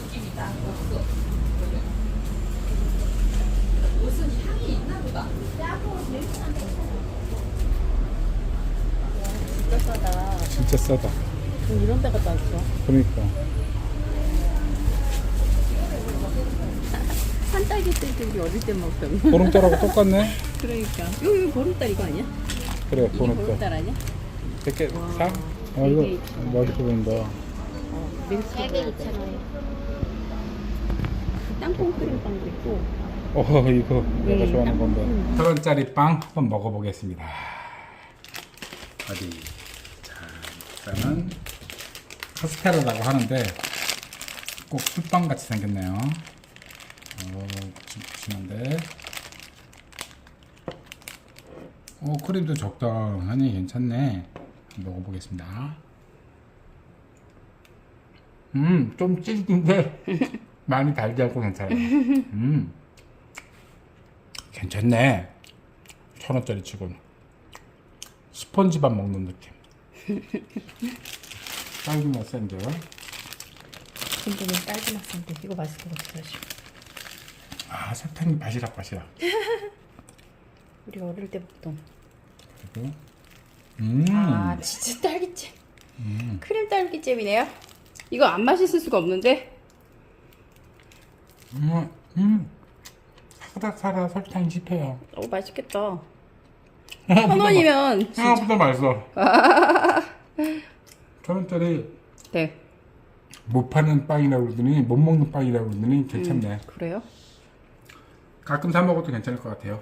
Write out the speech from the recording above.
느낌이 딱 없어. 향이 있나 보다. 진짜 싸다. 진짜 싸다. 그럼 이런 데가 다 있어. 그러니까. 산딸기들도 어릴 때 먹던. 거. 보름달하고 똑같네. 그러니까. 요, 요 보름달 이거 아니야? 그래, 보름달. 보름달 아니야? 100개 와. 사? 아, 이거 맛있어 보인다. 어, 밀크. 세개 2,000원. 땅콩 크림 빵도 있고. 어, 이거 내가 음, 좋아하는 딱- 건데. 음. 천 원짜리 빵 한번 먹어보겠습니다. 어디? 자, 일단은 카스테라라고 하는데 꼭 술빵 같이 생겼네요. 어, 푸짐푸짐한데. 어, 크림도 적당하니 괜찮네. 먹어보겠습니다. 음, 좀 찔긴데 많이 달지 않고 괜찮아요. 음. 괜찮네. 천 원짜리 치고는 스펀지밥 먹는 느낌. 딸기 맛 샌드. 근데는 딸기 맛인데 이거 맛있을 것 같아 사실. 아 설탕이 바시락 바시락. 우리 어릴 때 먹던. 그리고 음. 아 진짜 딸기잼. 크림 딸기잼이네요. 이거 안 맛있을 수가 없는데. 음. 음. 사다사다 설탕이 씹혀요. 오 맛있겠다. 천 원이면 생각보다 맛있어. 천 원짜리 네 못 파는 빵이라고 그러더니 못 먹는 빵이라고 그러더니 괜찮네. 그래요? 가끔 사 먹어도 괜찮을 것 같아요.